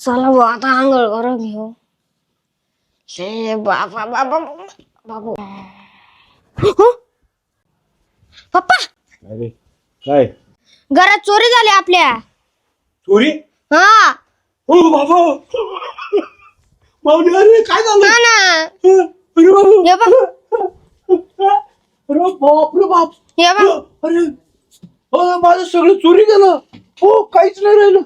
चला भाऊ आता आंघोळ करून घेऊ. शे बाबा बाबा बाबू. पप्पा! अरे काय? घरात चोरी झाली आपल्या. चोरी? हा. हो बाबा. माऊली अरे काय झालं? हा ना. अरे बाबा. हे बघ. अरे बाप रे बाप. हे बघ. अरे अ, माझं सगळं चोरी गेलं हो काहीच नाही राहिलं.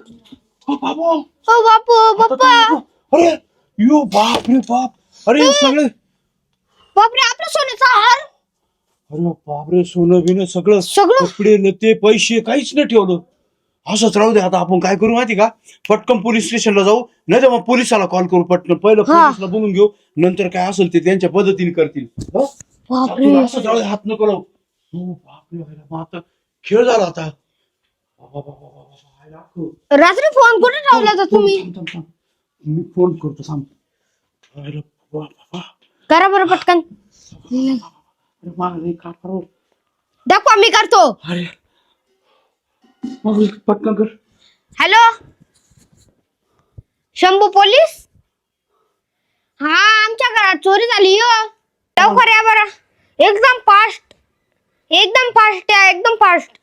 हो बाबा. हो बापू तर- अरे यो बाप रे बाप. अरे सगळे बापरे आपलं सोन्याचा हार अरे बाप रे सोनं बिनं सगळं सगळं? कपडे नते पैसे काहीच नाही ठेवलं. असंच राहू दे आता आपण काय करू माहिती का? पटकन पोलीस स्टेशनला जाऊ नाही तर मग पोलिसाला कॉल करू पटकन. पहिलं हा. पोलिसला बोलून घेऊ नंतर काय असेल ते त्यांच्या पद्धतीने करतील. हं? बापरे आपण असंच राहू दे हात नको लावू. बापरे अरे, मग आता खेळ झाला आता. बाबा, बाबा. रात्री फोन कुठे ठेवला होता तुम्ही? थांब, थांब, थांब. मी फोन करतो थांब. अरे बाबा, बाबा. करा बरं पटकन. अरे दाखवा मी करतो. अरे. मग पटकन कर. हॅलो? शंभू पोलीस? हा आमच्या घरात चोरी झाली हो लवकर या बरं. एकदम फास्ट एकदम फास्ट या एकदम फास्ट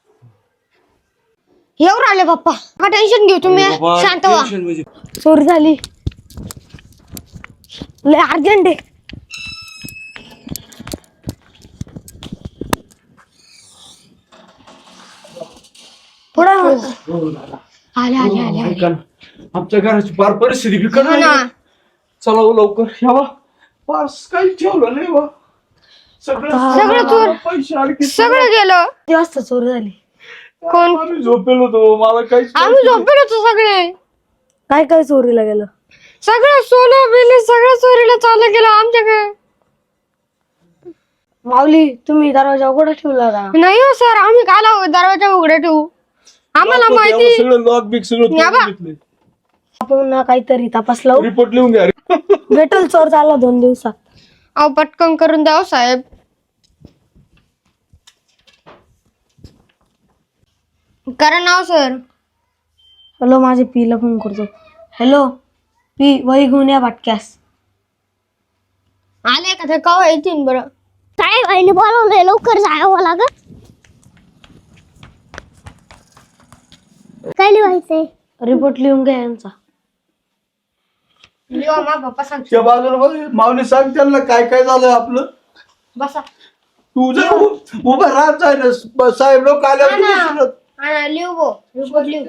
येऊ राहिले पप्पा का टेन्शन घेऊ तुम्ही. बाबा, शांत व्हा. tension म्हणजे. चोरी झाली. लय अर्जंट आहे. पुढे. हो. आले आले आले आले ऐका ना, आमच्या घराची फार परिस्थिती बिकट हो ना. झाली. चला हो लवकर. यावा पास काही ठेवलं नाही बा. सगळं सगळं चोर- पैसे सगळं गेलं. किती वाजता चोरी झाली. कोण? आम्ही झोपेल होतो मला काहीच आम्ही. झोपेल होतो सगळे. काय काय चोरीला गेलं? सगळं सोनं बिल सगळं चोरीला चाललं गेलं आमच्याकडे. माऊली तुम्ही दरवाजा उघडा ठेवला होता. नाही हो सर आम्ही काला दरवाजा उघडे ठेवू. आम्हाला माहिती सगळं लॉक बिक सगळं या बा. तोडून घेतलंय. आपण ना काहीतरी तपास लावू रिपोर्ट लिहून घ्या. भेटल चोर झाला दोन दिवसात. अहो पटकन करून द्या हो साहेब. करा नाव सर. हॅलो माझे पीला फोन करतो. हॅलो पी वही घेऊन या बाटक्यास आले का? ते कवा येतील बरं? काय आईने बोलवलंय? लवकर जावं लागत काय लिहायचंय रिपोर्ट लिहून घ्या यांचा. लिहा मा पप्पा सांग त्या बाजूला बघ, माऊली सांग त्यांना काय काय झालं आपलं. बसा. तू जर उ- उभं राहत जाय ना स- साहेब लोक आल्यावर तू ना. हा लिहू गो रिपोर्ट लिहू.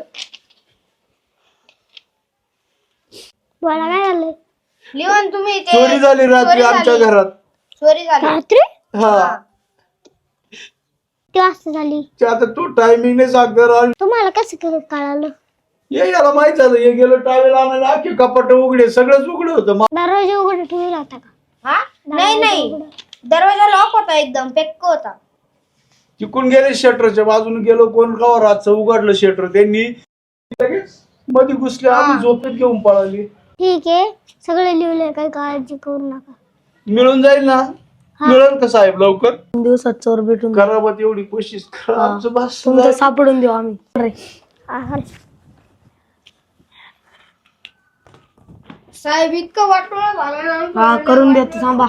बोला काय लिहून तुम्ही ते. चोरी झाली रात्री चोरी आमच्या झाली. घरात. चोरी झाली. रात्री? हा. किती वाजता झाली? ते आता तू टायमिंग नाही सांगतो तुम्हाला कसं काय कळालं? ये याला माहीत झालं हे गेलं टावेल आणायला. अख्खे कपाट उघडे सगळंच उघडे होतं. मा- दरवाजा उघडे ठेवला होता का? हा? नाही नाही. दरवाजा लॉक होता एकदम पेक्क होता. तिकून गेले शटरच्या बाजूने गेलो कोण गावा रातचं उघडलं शटर त्यांनी लगेच मध्ये घुसले आम्ही झोपेत घेऊन पळाली. ठीक आहे सगळे लिहिले काही काळजी करू नका. मिळून जाईल ना? मिळेल का साहेब लवकर? दोन दिवसात चोर भेटून करावं एवढी कोशिश करा आमचं बस तुमचं सापडून देऊ आम्ही. अरे, आहार. साहेब इतकं वाटोळं झालं ना हा करून देतो थांबा.